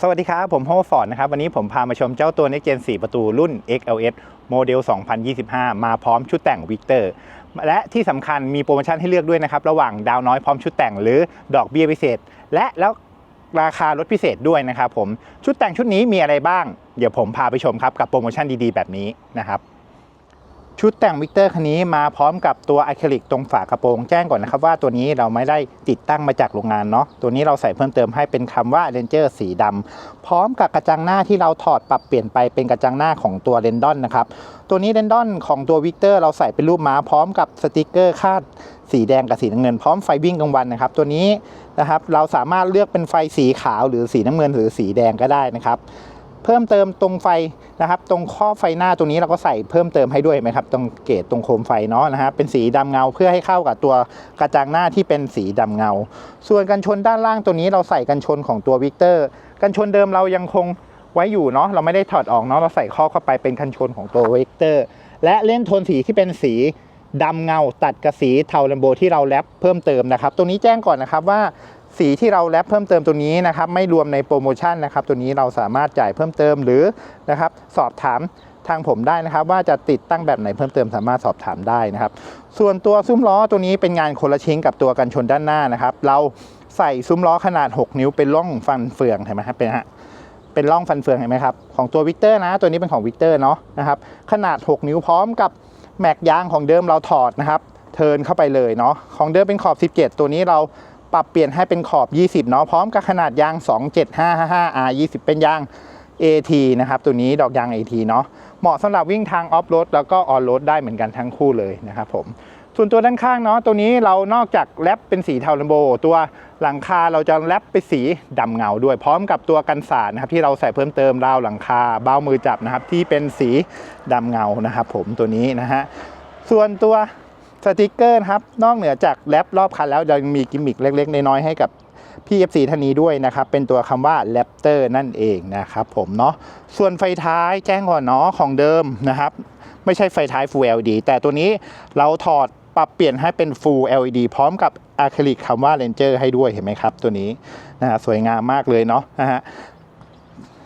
สวัสดีครับ ผมโฮฟอร์ดนะครับ วันนี้ผมพามาชมเจ้าตัว Next Gen 4 ประตูรุ่น XLS โมเดล 2025 มาพร้อมชุดแต่งวิกเตอร์และที่สำคัญมีโปรโมชั่นให้เลือกด้วยนะครับ ระหว่างดาวน้อยพร้อมชุดแต่งหรือดอกเบี้ยพิเศษ และแล้วราคาลดพิเศษด้วยนะครับผมชุดแต่งชุดนี้มีอะไรบ้าง เดี๋ยวผมพาไปชมครับกับโปรโมชั่นดีๆ แบบนี้นะครับ ชุดแต่งวิกเตอร์คันนี้มาพร้อมกับตัวอะคริลิกตรงฝากระโปรงแจ้งก่อนนะครับว่าตัวนี้เราไม่ได้ติดตั้งมาจากโรงงานเนาะตัวนี้เราใส่เพิ่มเติมให้เป็นคำว่า Ranger สีดำพร้อมกับกระจังหน้าที่เราถอดปรับเปลี่ยนไปเป็นกระจังหน้าของตัวเรนดอนนะครับตัวนี้เรนดอนของตัววิกเตอร์เราใส่เป็นรูปม้าพร้อมกับสติกเกอร์คาดสีแดงกับสีน้ำเงินพร้อมไฟวิ่งกลางวันนะครับ ตัวนี้นะครับเราสามารถเลือกเป็นไฟสีขาวหรือสีน้ำเงินหรือสีแดงก็ได้นะครับ เพิ่มเติมตรงไฟนะครับ ตรงข้อไฟหน้าตรงนี้เราก็ใส่เพิ่มเติมให้ด้วยไหมครับ ตรงเกตตรงโคมไฟเนาะนะฮะเป็นสีดำเงาเพื่อให้เข้ากับตัวกระจังหน้าที่เป็นสีดำเงา ส่วนกันชนด้านล่างตัวนี้เราใส่กันชนของตัววิกเตอร์กันชนเดิมเรายังคงไว้อยู่เนาะเราไม่ได้ถอดออกเนาะเราใส่ข้อเข้าไปเป็นกันชนของตัววิกเตอร์ และเล่นโทนสีที่เป็นสีดำเงาตัดกับสีเทาแลมโบที่เราแรปเพิ่มเติมนะครับตัวนี้แจ้งก่อนนะครับว่า สีที่เราแรปเพิ่มเติมตัวนี้นะครับไม่รวมในโปรโมชั่นนะครับตัวนี้เราสามารถจ่ายเพิ่มเติมหรือนะครับสอบถามทางผมได้นะครับ ว่าจะติดตั้งแบบไหนเพิ่มเติมสามารถสอบถามได้นะครับ ส่วนตัวซุ้มล้อตัวนี้เป็นงานคนละชิ้นกับตัวกันชนด้านหน้านะครับ เราใส่ซุ้มล้อขนาด 6 นิ้วเป็นร่องฟันเฟืองเห็นไหมครับเป็นฮะเป็นร่องฟันเฟืองเห็นไหมครับของตัววิกเตอร์นะ ตัวนี้เป็นของวิกเตอร์เนาะนะครับขนาด 6 นิ้วพร้อมกับแม็กยางของเดิมเราถอดนะครับเทินเข้าไปเลยเนาะของเดิมเป็นขอบ 17 ตัวนี้เรา ปรับเปลี่ยนให้เป็นขอบ 20 เนาะพร้อมกับขนาดยาง 27555 R 20 เป็นยาง AT นะครับ ตัวนี้ดอกยาง AT เนาะเหมาะสำหรับวิ่งทางออฟโรดแล้วก็ออนโรดได้เหมือนกันทั้งคู่เลยนะครับผมส่วนตัวด้านข้างเนาะตัวนี้เรานอกจากแรปเป็นสีเทาลัมโบ ตัวหลังคาเราจะแรปเป็นสีดำเงาด้วยพร้อมกับตัวกันสาดนะครับที่เราใส่เพิ่มเติมราวหลังคาเบ้ามือจับนะครับที่เป็นสีดำเงานะครับผมตัวนี้นะฮะส่วนตัว สติกเกอร์ครับนอกเหนือจากแรปรอบคันแล้วยังมีกิมมิคเล็ก ๆ น้อยๆให้กับพี่ FC ท่านนี้ด้วยนะครับ เป็นตัวคำว่า Raptor นั่นเองนะครับผมเนาะส่วนไฟท้ายแจ้งก่อนเนาะของเดิมนะครับ ไม่ใช่ไฟท้าย Full LED แต่ตัวนี้เราถอดปรับเปลี่ยนให้เป็น Full LED พร้อมกับอะคริลิกคำว่า Ranger ให้ด้วยเห็นไหมครับ ตัวนี้นะฮะสวยงามมากเลยเนาะนะฮะ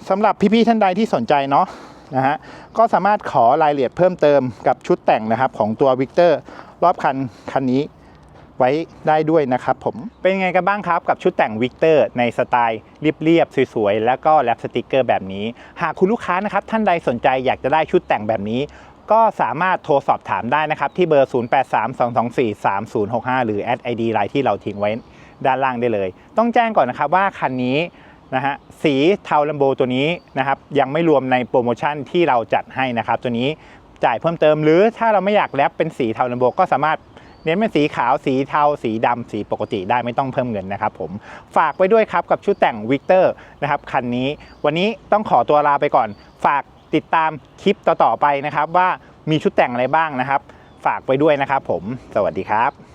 สำหรับพี่ๆท่านใดที่สนใจเนาะนะฮะก็สามารถขอรายละเอียดเพิ่มเติมกับชุดแต่งนะครับของตัว Victor รอบคันคันนี้ไว้ได้ด้วยนะครับผม เป็นไงกันบ้างครับกับชุดแต่งวิกเตอร์ในสไตล์เรียบๆ สวยๆ แล้วก็แรปสติกเกอร์แบบนี้ หากคุณลูกค้านะครับท่านใดสนใจอยากจะได้ชุดแต่งแบบนี้ ก็สามารถโทรสอบถามได้นะครับ ที่เบอร์ 0832243065 หรือแอดไอดีไลน์ที่เราทิ้งไว้ด้านล่างได้เลย ต้องแจ้งก่อนนะครับว่าคันนี้นะฮะสีเทาลัมโบตัวนี้นะครับยังไม่รวมในโปรโมชั่นที่เราจัดให้นะครับ ตัวนี้ จ่ายเพิ่มเติม หรือถ้าเราไม่อยากแรปเป็นสีเทาลัมโบก็สามารถเน้นเป็นสีขาวสีเทา สีดำสีปกติได้ไม่ต้องเพิ่มเงินนะครับผมฝากไว้ด้วยครับกับชุดแต่งวิกเตอร์นะครับคันนี้ วันนี้ต้องขอตัวลาไปก่อน ฝากติดตามคลิปต่อๆไปนะครับ ว่ามีชุดแต่งอะไรบ้างนะครับ ฝากไว้ด้วยนะครับผม สวัสดีครับ